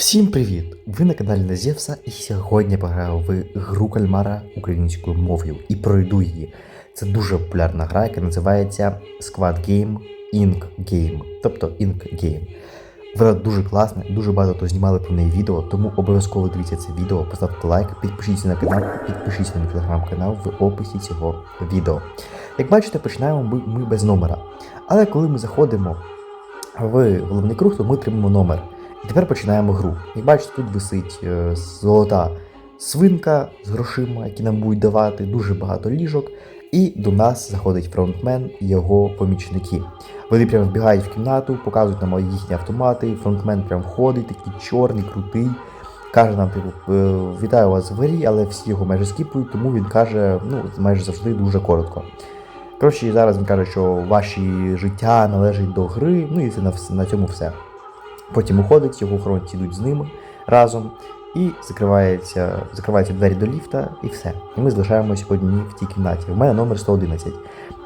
Всім привіт! Ви на каналі Назєвса і сьогодні пограю в гру кальмара українською мовою і пройду її. Це дуже популярна гра, яка називається Squad Game Ink Game, тобто Ink Game. Вона дуже класна, дуже багато хто знімали про неї відео, тому обов'язково дивіться це відео, поставте лайк, підпишіться на канал, підпишіться на мій телеграм-канал в описі цього відео. Як бачите, починаємо ми, ми без номера. Але коли ми заходимо в головний круг, то ми отримаємо номер. І тепер починаємо гру. Як бачите, тут висить е, золота свинка з грошима, які нам будуть давати, дуже багато ліжок. І до нас заходить фронтмен і його помічники. Вони прямо вбігають в кімнату, показують нам їхні автомати. Фронтмен прям входить, такий чорний, крутий. Каже нам, типу, «Е, вітаю вас в грі, але всі його майже скіпують, тому він каже, ну, майже завжди дуже коротко. Коротше, зараз він каже, що ваші життя належать до гри, ну і це на, на цьому все. Потім уходить, його охоронці йдуть з ними разом, і закривається, закриваються двері до ліфта, і все. І ми залишаємось одні в тій кімнаті. У мене номер 111.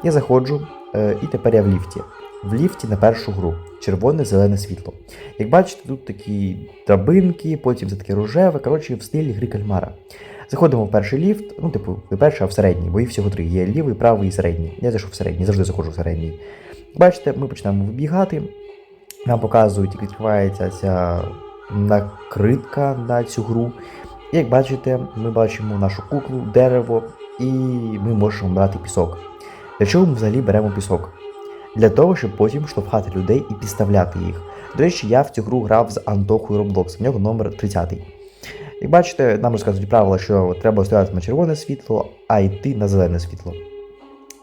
Я заходжу, е, і тепер я в ліфті. В ліфті на першу гру червоне зелене світло. Як бачите, тут такі драбинки, потім це таке рожеве, коротше, в стилі гри кальмара. Заходимо в перший ліфт, ну, типу, не перший, а в середній, бо їх всього три. Є лівий, правий і середній. Я зайшов в середній, завжди заходжу в середній. Бачите, ми починаємо вибігати. Нам показують, як відкривається ця накритка на цю гру. Як бачите, ми бачимо нашу куклу, дерево, і ми можемо брати пісок. Для чого ми взагалі беремо пісок? Для того, щоб потім штовхати людей і підставляти їх. До речі, я в цю гру грав з Антохою Roblox, в нього номер 30. Як бачите, нам розказують правила, що треба стояти на червоне світло, а йти на зелене світло.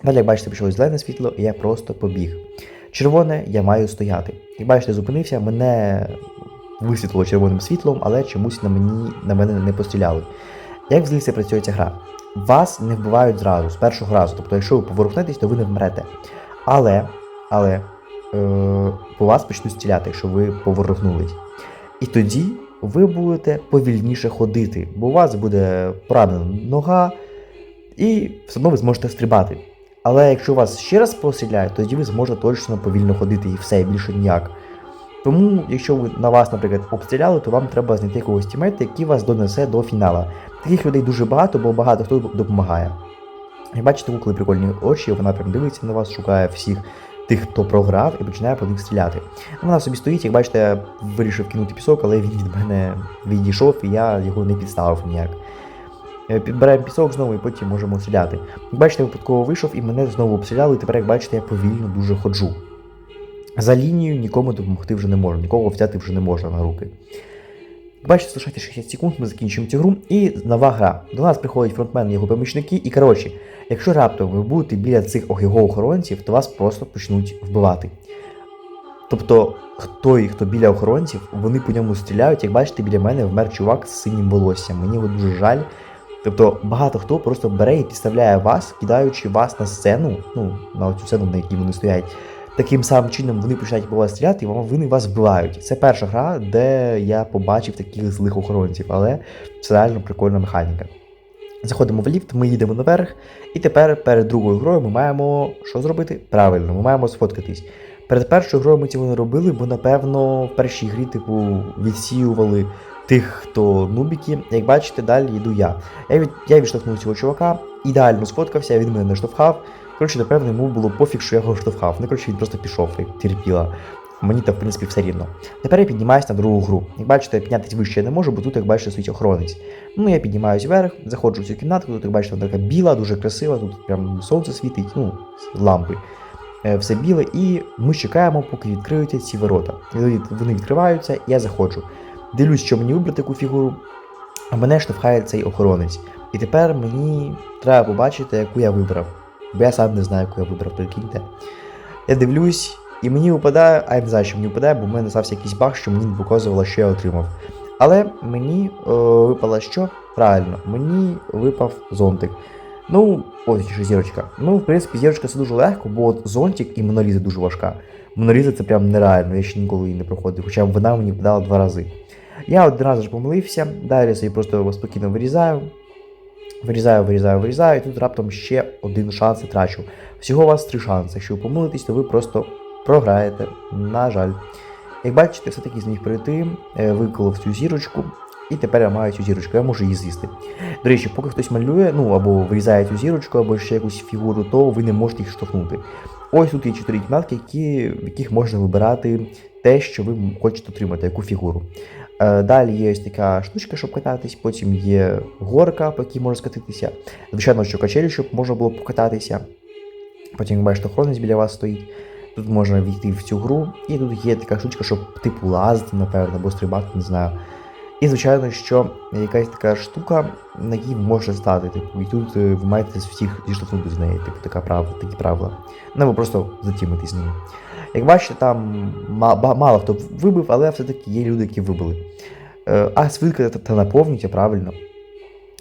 Далі, як бачите, почалось зелене світло, і я просто побіг. Червоне я маю стояти. Як бачите, зупинився, мене висвітлило червоним світлом, але чомусь на мені на мене не постріляли. Як взагалі працює ця гра? Вас не вбивають зразу, з першого разу. Тобто, якщо ви поворухнетесь, то ви не вмрете. Але, але е, по вас почнуть стріляти, якщо ви поворухнулись. І тоді ви будете повільніше ходити, бо у вас буде поранена нога, і все одно ви зможете стрибати. Але якщо вас ще раз постріляють, тоді ви зможете точно повільно ходити і все, і більше ніяк. Тому, якщо ви на вас, наприклад, обстріляли, то вам треба знайти якогось тімейта, який вас донесе до фінала. Таких людей дуже багато, бо багато хто допомагає. Як бачите, у коли прикольні очі, вона прям дивиться на вас, шукає всіх тих, хто програв, і починає по них стріляти. Вона собі стоїть, як бачите, я вирішив кинути пісок, але він від мене відійшов, і я його не підставив ніяк. Е, Підбираємо пісок знову і потім можемо стріляти. Як бачите, випадково вийшов і мене знову обстріляли, і тепер, як бачите, я повільно дуже ходжу. За лінією нікому допомогти вже не можна, нікого взяти вже не можна на руки. Бачите, залишайте 60 секунд, ми закінчуємо цю гру. І нова гра. До нас приходять фронтмен і його помічники. І коротше, якщо раптом ви будете біля цих його охоронців, то вас просто почнуть вбивати. Тобто, той, хто біля охоронців, вони по ньому стріляють. Як бачите, біля мене вмер чувак з синім волоссям. Мені його дуже жаль. Тобто багато хто просто бере і підставляє вас, кидаючи вас на сцену, ну, на цю сцену, на якій вони стоять. Таким самим чином вони починають по вас стріляти, і вони вас вбивають. Це перша гра, де я побачив таких злих охоронців, але це реально прикольна механіка. Заходимо в ліфт, ми їдемо наверх, і тепер перед другою грою ми маємо що зробити? Правильно, ми маємо сфоткатись. Перед першою грою ми цього не робили, бо напевно в першій грі, типу, відсіювали тих, хто нубіки. Як бачите, далі йду я. Я, від, я відштовхнув цього чувака, ідеально сфоткався, він мене не штовхав. Коротше, напевно, йому було пофіг, що я його штовхав. Ну, коротше, він просто пішов і терпіла. Мені то, в принципі, все рівно. Тепер я піднімаюсь на другу гру. Як бачите, піднятися вище я не можу, бо тут, як бачите, стоїть охоронець. Ну, я піднімаюсь вверх, заходжу в цю кімнату, тут, як бачите, вона така біла, дуже красива, тут прям сонце світить, ну, лампи. Е, Все біле, і ми чекаємо, поки відкриються ці ворота. Вони відкриваються, і я заходжу. Дивлюсь, що мені вибрати яку фігуру, а мене штовхає цей охоронець. І тепер мені треба побачити, яку я вибрав. Бо я сам не знаю, яку я вибрав, прикиньте. Я дивлюсь, і мені випадає, а я не знаю, що мені випадає, бо в мене стався якийсь баг, що мені не показувало, що я отримав. Але мені е, випало що? Правильно, мені випав зонтик. Ну, ось ще зірочка. Ну, в принципі, зірочка це дуже легко, бо от зонтик і моноліза дуже важка. Моноліза це прям нереально, я ще ніколи її не проходив, хоча вона мені впадала два рази. Я один раз вже помилився, далі я просто спокійно вирізаю. Вирізаю, вирізаю, вирізаю, і тут раптом ще один шанс трачу. Всього у вас три шанси. Якщо ви помилитесь, то ви просто програєте. На жаль. Як бачите, все-таки зміг прийти, е, виколов цю зірочку, і тепер я маю цю зірочку, я можу її з'їсти. До речі, поки хтось малює, ну або вирізає цю зірочку, або ще якусь фігуру, то ви не можете їх штовхнути. Ось тут є чотири кімнатки, які, в яких можна вибирати те, що ви хочете отримати, яку фігуру. Е, Далі є ось така штучка, щоб кататись, потім є горка, по якій можна скатитися. Звичайно, що качелі, щоб можна було покататися. Потім, бачите, охоронець біля вас стоїть. Тут можна війти в цю гру, і тут є така штучка, щоб типу лазити, напевно, або стрибати, не знаю. І, звичайно, що якась така штука, на якій можете стати. Типу, і тут е, ви маєте всіх зіштовхнути з неї, типу, така прав, такі правила. Ну, або просто затімитись з ними. Як бачите, там мало хто вибив, але все-таки є люди, які вибили. Е, А свитка та- наповнюється правильно.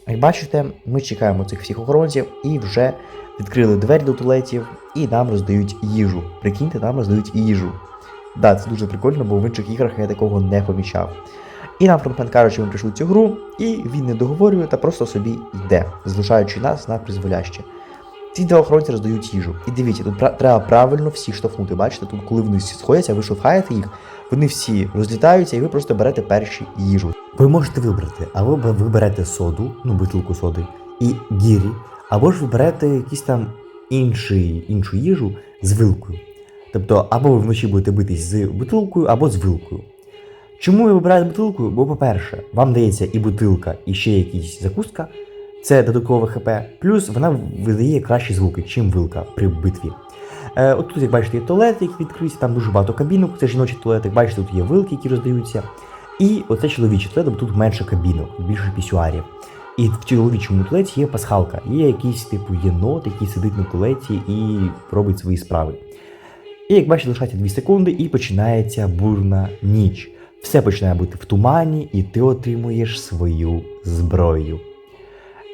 Як бачите, ми чекаємо цих всіх охоронців і вже відкрили двері до туалетів і нам роздають їжу. Прикиньте, нам роздають їжу. Да, це дуже прикольно, бо в інших іграх я такого не помічав. І нам фронтмен каже, що ми прийшли цю гру, і він не договорює та просто собі йде, залишаючи нас на призволяще. Ці два охоронці роздають їжу. І дивіться, тут треба правильно всіх штовхнути. Бачите, тут коли вони всі сходяться, ви штовхаєте їх, вони всі розлітаються, і ви просто берете перші їжу. Ви можете вибрати, або ви ви берете соду, ну бутилку соди, і гірі, або ж ви берете якісь там інший, іншу їжу з вилкою. Тобто, або ви вночі будете битись з бутилкою, або з вилкою. Чому я вибираю з бутилкою? Бо, по-перше, вам дається і бутилка, і ще якісь закуска, це додаткове ХП, плюс вона видає кращі звуки, чим вилка при битві. Е, от тут, як бачите, є туалети, які відкриті, там дуже багато кабінок, це жіночий туалет, як бачите, тут є вилки, які роздаються. І оце чоловічий туалет, бо тут менше кабінок, більше пісюарів. І в чоловічому туалеті є пасхалка, є якийсь типу єнот, який сидить на туалеті і робить свої справи. І як бачите, лишається 2 секунди, і починається бурна ніч. Все починає бути в тумані, і ти отримуєш свою зброю.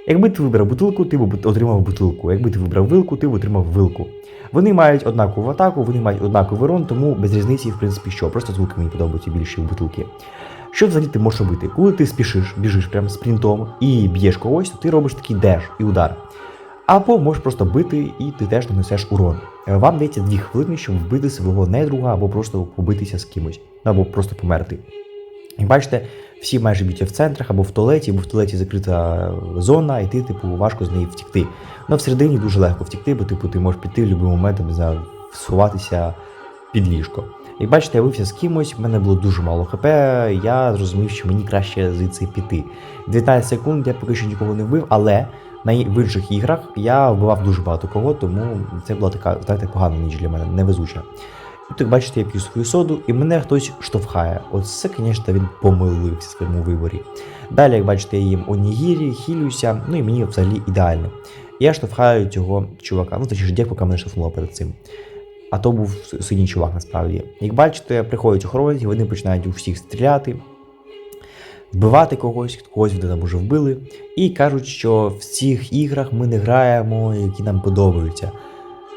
Якби ти вибрав бутилку, ти б отримав бутилку. Якби ти вибрав вилку, ти б отримав вилку. Вони мають однакову атаку, вони мають однаковий урон, тому без різниці, в принципі, що. Просто звуки мені подобаються більше в бутилки. Що взагалі ти можеш робити? Коли ти спішиш, біжиш прям спринтом і б'єш когось, то ти робиш такий деш і удар. Або можеш просто бити і ти теж нанесеш урон. Вам дається 2 хвилини, щоб вбити свого недруга, або просто побитися з кимось, або просто померти. Як бачите, всі майже б'ються в центрах або в туалеті, бо в туалеті закрита зона, і ти, типу, важко з неї втікти. Ну, всередині дуже легко втікти, бо типу, ти можеш піти в будь-який момент, знаю, під ліжко. Як бачите, я бився з кимось, в мене було дуже мало хп, я зрозумів, що мені краще звідси піти. 19 секунд я поки що нікого не вбив, але на в інших іграх я вбивав дуже багато кого, тому це була така, знаєте, погана ніч для мене, невезуча. Тут, як бачите, я п'ю свою соду, і мене хтось штовхає. Оце, звісно, він помилився в своєму виборі. Далі, як бачите, я їм онігірі, хілюся, ну і мені взагалі ідеально. Я штовхаю цього чувака, ну точніше, дівка мене штовхнула перед цим. А то був синій чувак насправді. Як бачите, приходять охоронці, вони починають у всіх стріляти, вбивати когось, когось вони там уже вбили. І кажуть, що в цих іграх ми не граємо, які нам подобаються.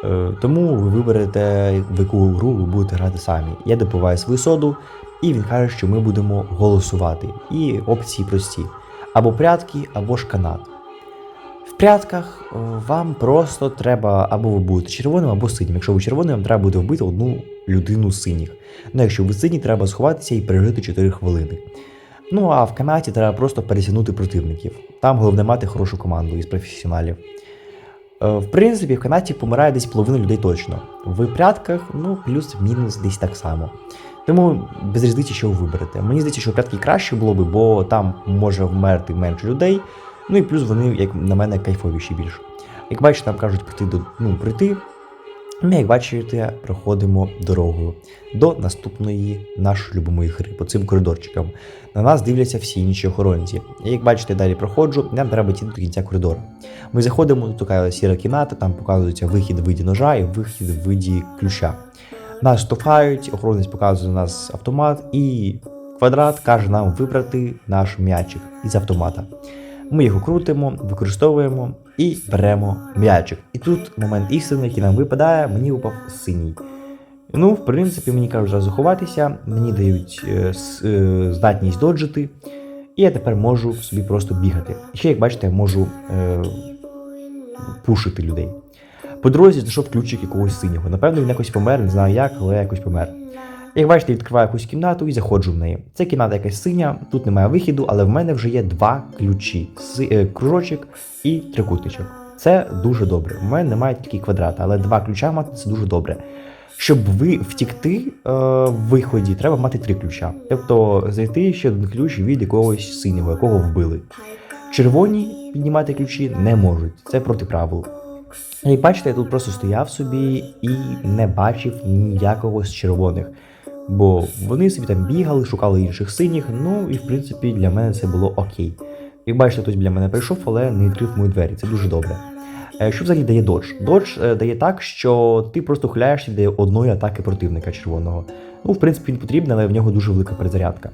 Е, Тому ви виберете, в яку гру ви будете грати самі. Я допиваю свою соду, і він каже, що ми будемо голосувати. І опції прості: або прятки, або ж канат. В прятках е, вам просто треба або ви будете червоним, або синім. Якщо ви червоним, вам треба буде вбити одну людину синіх. Ну, якщо ви сині, треба сховатися і пережити 4 хвилини. Ну а в канаті треба просто пересягнути противників. Там головне мати хорошу команду із професіоналів. Е, В принципі, в Канаді помирає десь половина людей точно. В прятках, ну, плюс-мінус десь так само. Тому без різниці, що ви виберете. Мені здається, що прятки краще було би, бо там може вмерти менше людей. Ну і плюс вони, як на мене, кайфовіші більше. Як бачите, нам кажуть прийти до ну, прийти. Ми, як бачите, проходимо дорогою до наступної нашої любимої гри по цим коридорчикам. На нас дивляться всі інші охоронці. Як бачите, далі проходжу, нам треба йти до кінця коридору. Ми заходимо, тут сіра кімната, там показується вихід в виді ножа і вихід в виді ключа. Нас штовхають, охоронець показує на нас автомат, і квадрат каже нам вибрати наш м'ячик із автомата. Ми його крутимо, використовуємо і беремо м'ячик. І тут момент істини, який нам випадає, мені випав синій. Ну, в принципі, мені кажуть зразу ховатися, мені дають е, е, здатність доджити, і я тепер можу собі просто бігати. І ще, як бачите, я можу е, пушити людей. По дорозі знайшов ключик якогось синього. Напевно, він якось помер, не знаю як, але якось помер. Як бачите, відкриваю якусь кімнату і заходжу в неї. Це кімната якась синя, тут немає вихіду, але в мене вже є два ключі: е, кружочок і трикутничок. Це дуже добре. У мене немає тільки квадрата, але два ключа мати це дуже добре. Щоб ви втікти е, в виході, треба мати три ключа. Тобто знайти ще один ключ від якогось синього, якого вбили. Червоні піднімати ключі не можуть. Це проти правил. Як бачите, я тут просто стояв собі і не бачив ніякого з червоних. Бо вони собі там бігали, шукали інших синіх, ну і в принципі для мене це було окей. Як бачите, хтось біля мене прийшов, але не відкрив мої двері, це дуже добре. Е, Що взагалі дає додж? Додж е, дає так, що ти просто ухиляєшся від одної атаки противника червоного. Ну, в принципі, він потрібен, але в нього дуже велика перезарядка.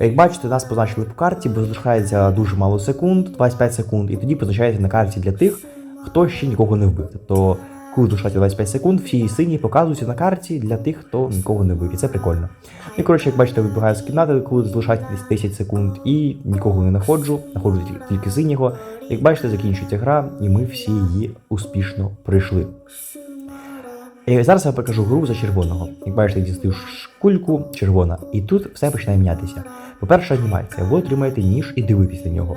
Як бачите, нас позначили по карті, бо залишається дуже мало секунд, 25 секунд, і тоді позначається на карті для тих, хто ще нікого не вбив. Тобто, коли залишається 25 секунд, всі сині показуються на карті для тих, хто нікого не вбив. І це прикольно. І коротше, як бачите, вибігаю з кімнати, коли залишається десь 10 секунд, і нікого не знаходжу, знаходжу тільки- синього. Як бачите, закінчується гра, і ми всі її успішно пройшли. І зараз я покажу гру за червоного. Як бачите, дістаю кульку червона, і тут все починає мінятися. По-перше, анімація. Ви отримаєте ніж і дивитесь на нього.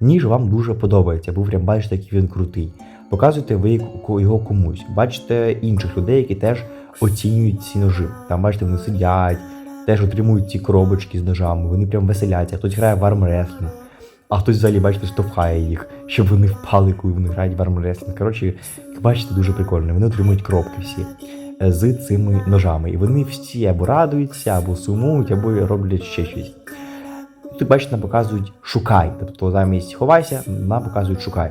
Ніж вам дуже подобається, бо прям бачите, який він крутий. Показуєте ви його комусь. Бачите інших людей, які теж оцінюють ці ножи. Там бачите, вони сидять, теж отримують ці коробочки з ножами, вони прям веселяться. Хтось грає в армреслінг, а хтось взагалі, бачите, штовхає їх, щоб вони впали, коли вони грають в армреслінг. Коротше, бачите, дуже прикольно. Вони отримують коробки всі е, з цими ножами. І вони всі або радуються, або сумують, або роблять ще щось. Тут, бачите, нам показують шукай. Тобто замість ховайся, нам показують шукай.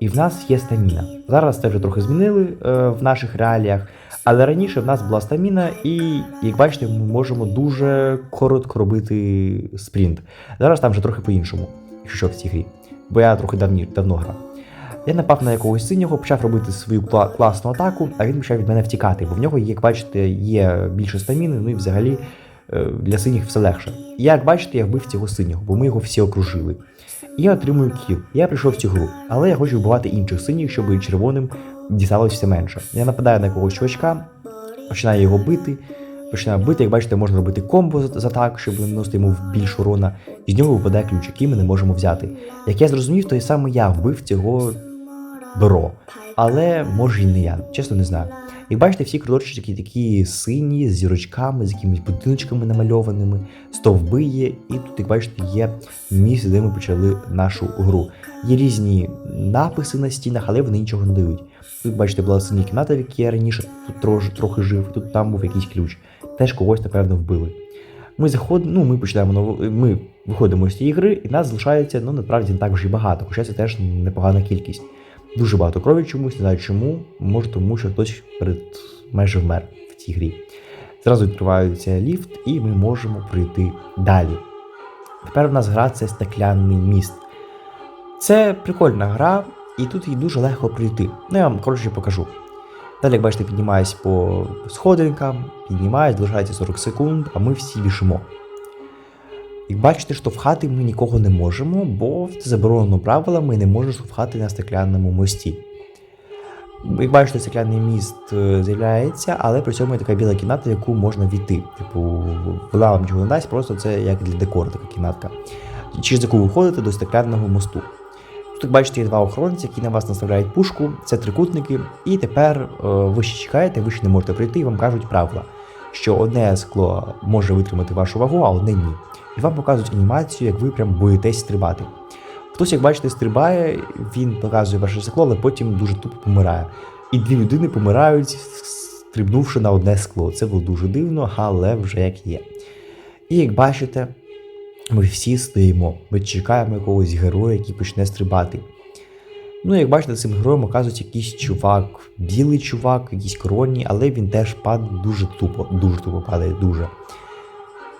І в нас є стаміна. Зараз це вже трохи змінили е, в наших реаліях, але раніше в нас була стаміна, і, як бачите, ми можемо дуже коротко робити спринт. Зараз там вже трохи по-іншому, якщо що в цій грі. Бо я трохи давні, давно грав. Я напав на якогось синього, почав робити свою кла- класну атаку, а він почав від мене втікати, бо в нього, як бачите, є більше стаміни, ну і взагалі е, для синіх все легше. І як бачите, я вбив цього синього, бо ми його всі окружили. Я отримую кіл. Я прийшов в цю гру, але я хочу вбивати інших синіх, щоб червоним дісталося все менше. Я нападаю на якогось чувачка, починаю його бити. Починаю бити, як бачите, можна робити комбо з так, щоб наносити йому більш урона, з нього випадає ключ, який ми не можемо взяти. Як я зрозумів, то і саме я вбив цього бро. Але може і не я, чесно не знаю. Як бачите, всі коридорчики такі сині, з зірочками, з якимись будиночками намальованими, стовби є, і тут, як бачите, є місце, де ми почали нашу гру. Є різні написи на стінах, але вони нічого не дають. Тут, бачите, була синя кімната, в якій я раніше тут трохи, трохи жив, тут там був якийсь ключ. Теж когось, напевно, вбили. Ми заходимо, ну, ми починаємо нову, ми виходимо з цієї гри, і нас залишається, ну, насправді не так вже й багато, хоча це теж непогана кількість. Дуже багато крові чомусь, не знаю чому. Може тому, що хтось перед майже вмер в цій грі. Зразу відкривається ліфт, і ми можемо пройти далі. Тепер в нас гра це стекляний міст. Це прикольна гра, і тут її дуже легко пройти. Ну, я вам коротше покажу. Далі, як бачите, піднімаюсь по сходинкам, піднімаюсь, залишається 40 секунд, а ми всі біжимо. Як бачите, штовхати ми нікого не можемо, бо заборонено правилами не можна штовхати на стеклянному мості. Як бачите, стеклянний міст е, з'являється, але при цьому є така біла кімната, в яку можна війти. Типу, вона вам нічого не дасть, просто це як для декору така кімнатка. Через яку ви ходите до стеклянного мосту. Тут, бачите, є два охоронці, які на вас наставляють пушку, це трикутники, і тепер е, ви ще чекаєте, ви ще не можете прийти, і вам кажуть правила, що одне скло може витримати вашу вагу, а одне ні. І вам показують анімацію, як ви прям боїтесь стрибати. Хтось, як бачите, стрибає, він показує перше скло, але потім дуже тупо помирає. І дві людини помирають, стрибнувши на одне скло. Це було дуже дивно, але вже як є. І як бачите, ми всі стоїмо, ми чекаємо якогось героя, який почне стрибати. Ну, як бачите, цим героєм оказується якийсь чувак, білий чувак, якийсь короні, але він теж падає дуже тупо, дуже тупо падає, дуже.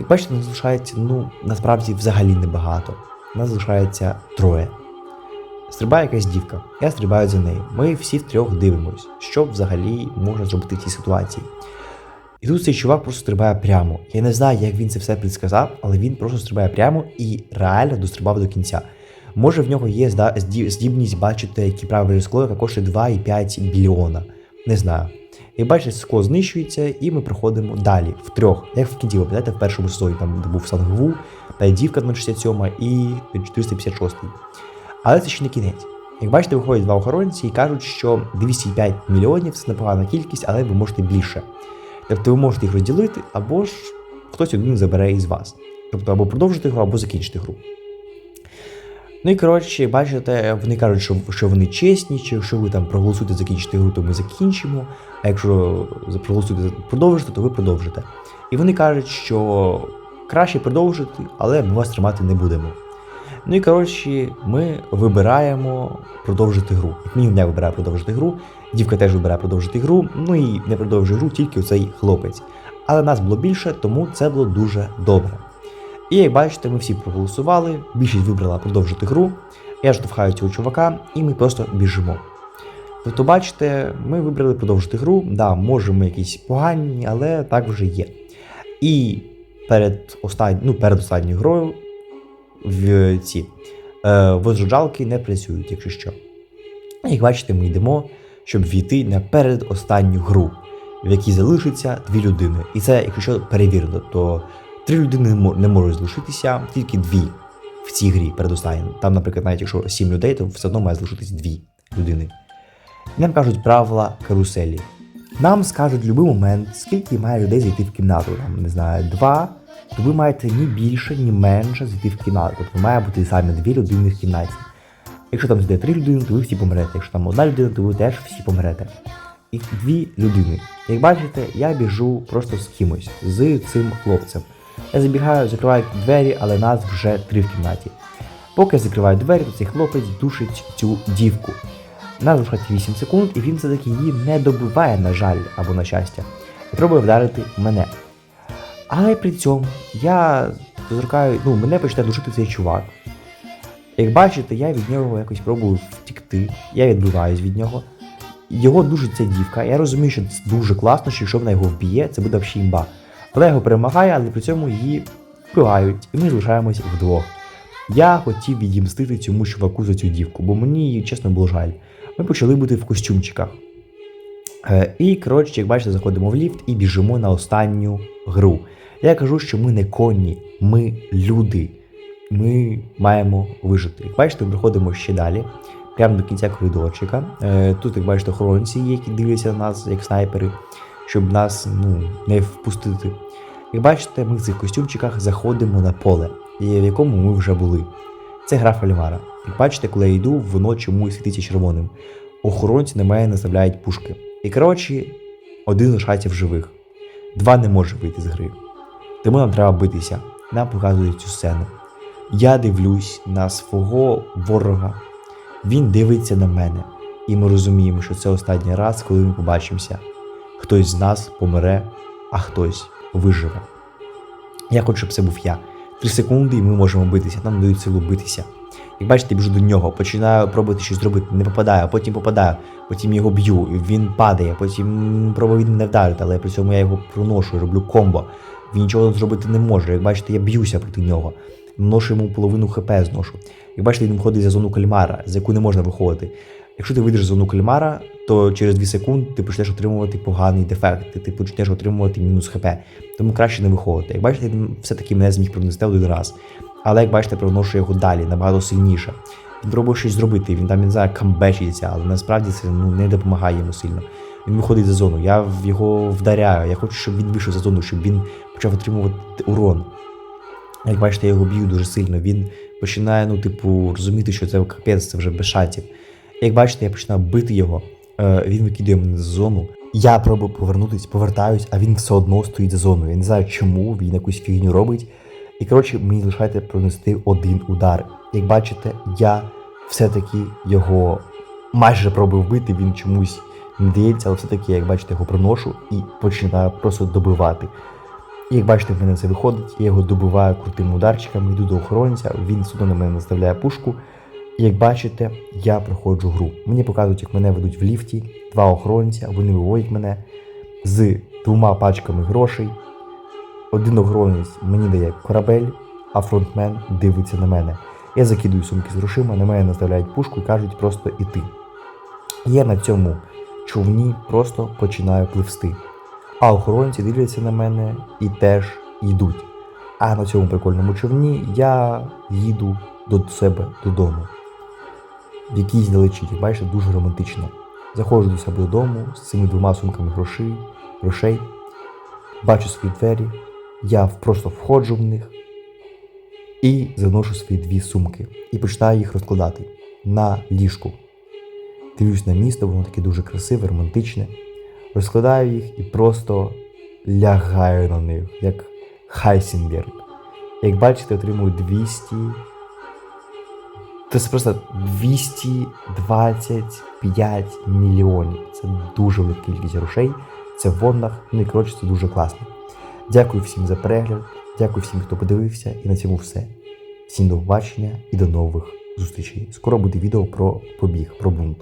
Як бачите, нас залишається, ну, насправді взагалі небагато. Нас залишається троє. Стрибає якась дівка, я стрибаю за нею. Ми всі втрьох дивимось, що взагалі можна зробити в цій ситуації. І тут цей чувак просто стрибає прямо. Я не знаю, як він це все предсказав, але він просто стрибає прямо і реально дострибав до кінця. Може, в нього є здібність бачити, які правильні скло, яка коштує 2,5 біліона. Не знаю. І бачите, скло знищується, і ми проходимо далі, в трьох. Як в кінці, ви пам'ятаєте, в першому сезоні там де був Сангву, та дівка 067 і 456. Але це ще не кінець. Як бачите, виходять два охоронці і кажуть, що 205 мільйонів це непогана кількість, але ви можете більше. Тобто ви можете їх розділити, або ж хтось один забере із вас. Тобто або продовжити гру, або закінчити гру. Ну і коротше, бачите, вони кажуть, що, що вони чесні, чи якщо ви там проголосуєте закінчити гру, то ми закінчимо. А якщо проголосуєте продовжити, то ви продовжите. І вони кажуть, що краще продовжити, але ми вас тримати не будемо. Ну і коротше, ми вибираємо продовжити гру. Як мінімум я вибираю продовжити гру, дівка теж вибирає продовжити гру, ну і не продовжує гру тільки оцей хлопець. Але нас було більше, тому це було дуже добре. І як бачите, ми всі проголосували, більшість вибрала продовжити гру. Я штовхаю цього чувака, і ми просто біжимо. Тобто, бачите, ми вибрали продовжити гру. Да, може ми якісь погані, але так вже є. І перед остань... ну, перед останньою грою в ці е, возроджалки не працюють, якщо що. Як бачите, ми йдемо, щоб війти на передостанню гру, в якій залишиться дві людини. І це, якщо що, перевірено, то три людини не мо- не можуть залишитися, тільки дві в цій грі передостанньо. Там, наприклад, навіть якщо сім людей, то все одно має залишитись дві людини. Нам кажуть правила каруселі. Нам скажуть в будь-який момент, скільки має людей зайти в кімнату. Там, не знаю, два, то ви маєте ні більше, ні менше зайти в кімнату. Тобто має бути саме дві людини в кімнаті. Якщо там зайде три людини, то ви всі помрете. Якщо там одна людина, то ви теж всі помрете. І дві людини. Як бачите, я біжу просто з кимось, з цим хлопцем. Я забігаю, закриваю двері, але нас вже три в кімнаті. Поки я закриваю двері, то цей хлопець душить цю дівку. Нас залишається 8 секунд, і він все-таки її не добиває, на жаль, або на щастя, і пробує вдарити мене. Але при цьому я дозрукаю, ну, мене почне душити цей чувак. Як бачите, я від нього якось пробую втікти, я відбиваюсь від нього. Його душить ця дівка. Я розумію, що це дуже класно, що якщо вона його вб'є, це буде взагалі імба. Його перемагає, але при цьому її вбивають, і ми залишаємось вдвох. Я хотів відімстити цьому чуваку за цю дівку, бо мені її чесно було жаль. Ми почали бути в костюмчиках. Е, і, коротше, як бачите, заходимо в ліфт і біжимо на останню гру. Я кажу, що ми не коні, ми люди. Ми маємо вижити. Як бачите, приходимо ще далі, прямо до кінця коридорчика. Е, Тут, як бачите, охоронці які дивляться на нас, як снайпери, щоб нас ну, не впустити. Як бачите, ми в цих костюмчиках заходимо на поле, в якому ми вже були. Це гра Фальмара. Як бачите, коли я йду, воно чомусь світиться червоним. Охоронці на мене наставляють пушки. І коротше, один лишається в живих, два не може вийти з гри. Тому нам треба битися. Нам показують цю сцену. Я дивлюсь на свого ворога. Він дивиться на мене, і ми розуміємо, що це останній раз, коли ми побачимося. Хтось з нас помре, а хтось виживе. Я хочу, щоб це був я. Три секунди, і ми можемо битися. Нам дають силу битися. Як бачите, біжу до нього, починаю пробувати щось зробити, не попадаю, потім попадаю, потім його б'ю, він падає, потім пробую він не вдарити, але при цьому я його проношу, роблю комбо. Він нічого зробити не може. Як бачите, я б'юся проти нього. Ношу йому половину хп зношу. Як бачите, він виходить за зону кальмара, з яку не можна виходити. Якщо ти вийдеш з зону кальмара, то через 2 секунди ти почнеш отримувати поганий дефект, ти, почнеш отримувати мінус хп. Тому краще не виходити. Як бачите, він все-таки мене зміг пронести один раз. Але як бачите, проношу його далі, набагато сильніше. Він пробує щось зробити, він там не знаю, камбечиться, але насправді це ну, не допомагає йому сильно. Він виходить за зону, я його вдаряю. Я хочу, щоб він вийшов за зону, щоб він почав отримувати урон. Як бачите, я його б'ю дуже сильно. Він починає, ну, типу, розуміти, що це капець, це вже без шатів. Як бачите, я починаю бити його, е, він викидує мене з зону. Я пробую повернутись, повертаюсь, а він все одно стоїть за зоною. Я не знаю, чому він якусь фігню робить. І коротше, мені лишається пронести один удар. Як бачите, я все-таки його майже пробую вбити, він чомусь не дається, але все-таки, як бачите, його проношу і починаю просто добивати. І як бачите, в мене це виходить, я його добиваю крутими ударчиками, йду до охоронця, він судно на мене наставляє пушку. Як бачите, я проходжу гру. Мені показують, як мене ведуть в ліфті, два охоронця, вони виводять мене з двома пачками грошей. Один охоронець мені дає корабель, а фронтмен дивиться на мене. Я закидую сумки з грошима, на мене наставляють пушку і кажуть просто іти. Я на цьому човні просто починаю пливсти. А охоронці дивляться на мене і теж йдуть. А на цьому прикольному човні я їду до себе додому. В якійсь далечині, бачите, дуже романтично. Заходжу до себе додому з цими двома сумками грошей, грошей, бачу свої двері, я просто входжу в них і заношу свої дві сумки і починаю їх розкладати на ліжку. Дивлюсь на місто, воно таке дуже красиве, романтичне. Розкладаю їх і просто лягаю на них, як Хайсенберг. Як бачите, отримую 200. Це просто 225 мільйонів. Це дуже велика кількість грошей. Це в воннах. Ну і коротше, це дуже класно. Дякую всім за перегляд. Дякую всім, хто подивився. І на цьому все. Всім до побачення і до нових зустрічей. Скоро буде відео про побіг, про бунт.